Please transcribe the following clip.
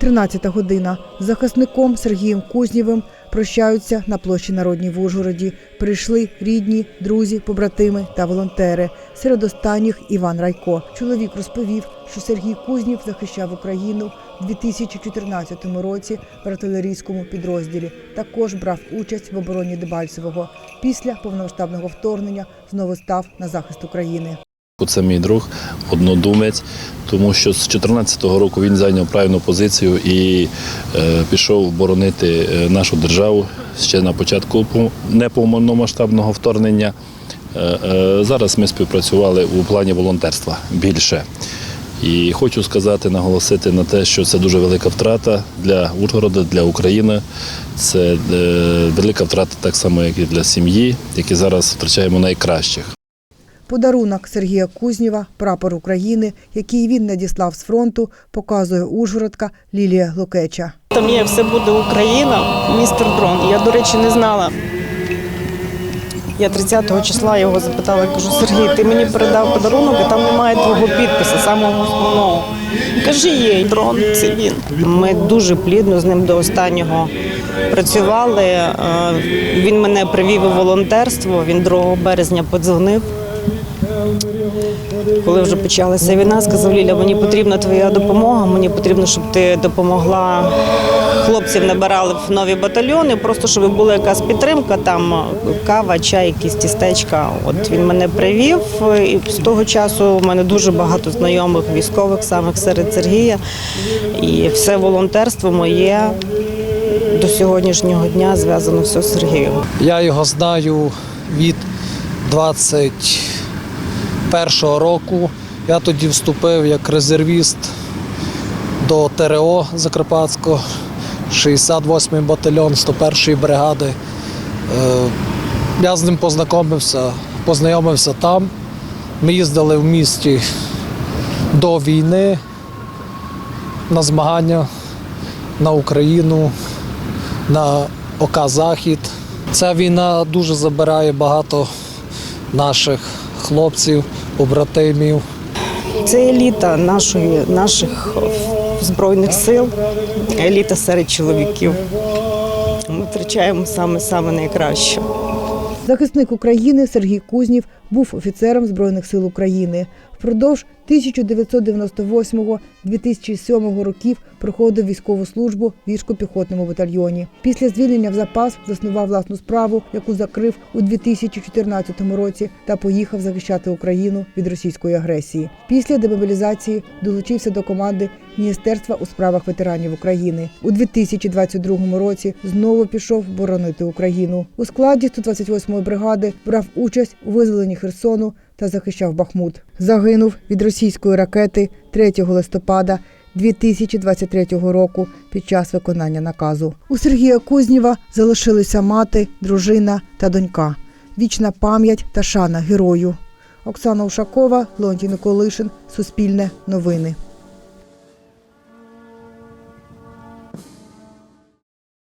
13 година. Захисником Сергієм Кузнєвим прощаються на площі Народній в Ужгороді. Прийшли рідні, друзі, побратими та волонтери. Серед останніх Іван Райко. Чоловік розповів, що Сергій Кузнєв захищав Україну у 2014 році в артилерійському підрозділі. Також брав участь в обороні Дебальцевого. Після повномасштабного вторгнення знову став на захист України. Це мій друг, однодумець, тому що з 2014 року він зайняв правильну позицію і е, пішов боронити е, нашу державу ще на початку пов- неповномасштабного вторгнення. Е, е, зараз ми співпрацювали у плані волонтерства більше. І хочу сказати, наголосити на те, що це дуже велика втрата для Ужгорода, для України. Це е, велика втрата так само, як і для сім'ї, які зараз втрачаємо найкращих. Подарунок Сергія Кузнєва, прапор України, який він надіслав з фронту, показує Ужгородка Лілія Лукеча. Там є все буде Україна, містер Дрон. Я, до речі, не знала. Я 30 числа його запитала, я кажу, Сергій, ти мені передав подарунок, і там немає твого підпису, самого основного. Каже, є дрон, це він. Ми дуже плідно з ним до останнього працювали. Е, Він мене привів у волонтерство. Він 2 березня подзвонив. Коли вже почалася війна, сказав Ліля, мені потрібна твоя допомога. Мені потрібно, щоб ти допомогла. Хлопців набирали в нові батальйони, просто щоб була якась підтримка, там кава, чай, якісь тістечка. От він мене привів. І з того часу у мене дуже багато знайомих військових, самих серед Сергія. І все волонтерство моє до сьогоднішнього дня зв'язано все з Сергієм. Я його знаю від 21 року. Я тоді вступив як резервіст до ТРО Закарпатського, 68-й батальйон 101-ї бригади. Е, Я з ним познайомився, познайомився там. Ми їздили в місті до війни на змагання на Україну, на ОК Захід. Ця війна дуже забирає багато наших хлопців, побратимів. Це еліта нашої, наших збройних сил, еліта серед чоловіків. Ми втрачаємо саме саме найкраще. Захисник України Сергій Кузнів був офіцером Збройних сил України. Впродовж 1998-2007 років проходив військову службу в військо-піхотному батальйоні. Після звільнення в запас заснував власну справу, яку закрив у 2014 році та поїхав захищати Україну від російської агресії. Після демобілізації долучився до команди Міністерства у справах ветеранів України. У 2022 році знову пішов боронити Україну. У складі 128-ї бригади брав участь у визволенні Херсону та захищав Бахмут. Загинув від російської ракети 3 листопада 2023 року під час виконання наказу. У Сергія Кузнєва залишилися мати, дружина та донька. Вічна пам'ять та шана герою. Оксана Ушакова, Леонтій Николишин, Суспільне новини.